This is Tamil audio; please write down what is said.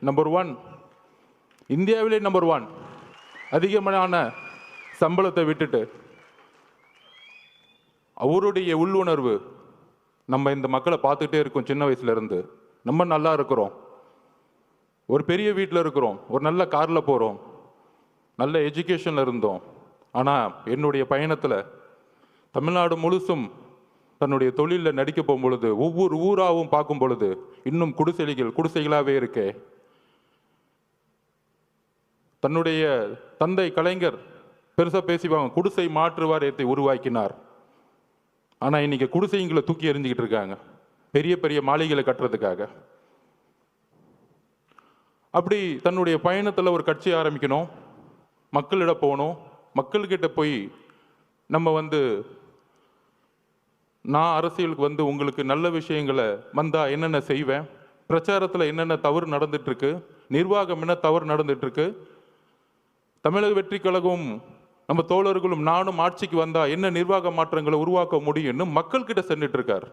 நம்பர் ஒன் இந்தியாவிலே நம்பர் ஒன் அதிகமான சம்பளத்தை விட்டுட்டு அவருடைய உள்ளுணர்வு நம்ம இந்த மக்களை பார்த்துட்டே இருக்கோம் சின்ன வயசுல இருந்து. நம்ம நல்லா இருக்கிறோம். ஒரு பெரிய வீட்டில் இருக்கிறோம். ஒரு நல்ல காரில் போகிறோம் நல்ல எஜுகேஷனில் இருந்தோம். ஆனால் என்னுடைய பயணத்தில் தமிழ்நாடு முழுசும் தன்னுடைய தொழிலில் நடிக்க போகும்பொழுது ஒவ்வொரு ஊராகவும் பார்க்கும் பொழுது இன்னும் குடிசைகள் குடிசைகளாகவே இருக்கே. தன்னுடைய தந்தை கலைஞர் பெருசாக பேசிவாங்க குடிசை மாற்று வாரியத்தை உருவாக்கினார். ஆனால் இன்னைக்கு குடிசைங்களை தூக்கி எறிஞ்சிக்கிட்டு இருக்காங்க பெரிய பெரிய மாளிகைகளை கட்டுறதுக்காக. அப்படி தன்னுடைய பயணத்தில் ஒரு கட்சி ஆரம்பிக்கணும் மக்களிடம் போகணும் மக்கள்கிட்ட போய் நம்ம வந்து நான் அரசியலுக்கு வந்து உங்களுக்கு நல்ல விஷயங்களை வந்தால் என்னென்ன செய்வேன்? பிரச்சாரத்தில் என்னென்ன தவறு நடந்துட்டுருக்கு? நிர்வாகம் என்ன தவறு நடந்துட்டுருக்கு? தமிழக வெற்றி கழகம் நம்ம தோழர்களும் நானும் ஆட்சிக்கு வந்தால் என்ன நிர்வாக மாற்றங்களை உருவாக்க முடியும்னு மக்கள்கிட்ட சென்றுட்டு இருக்கார்.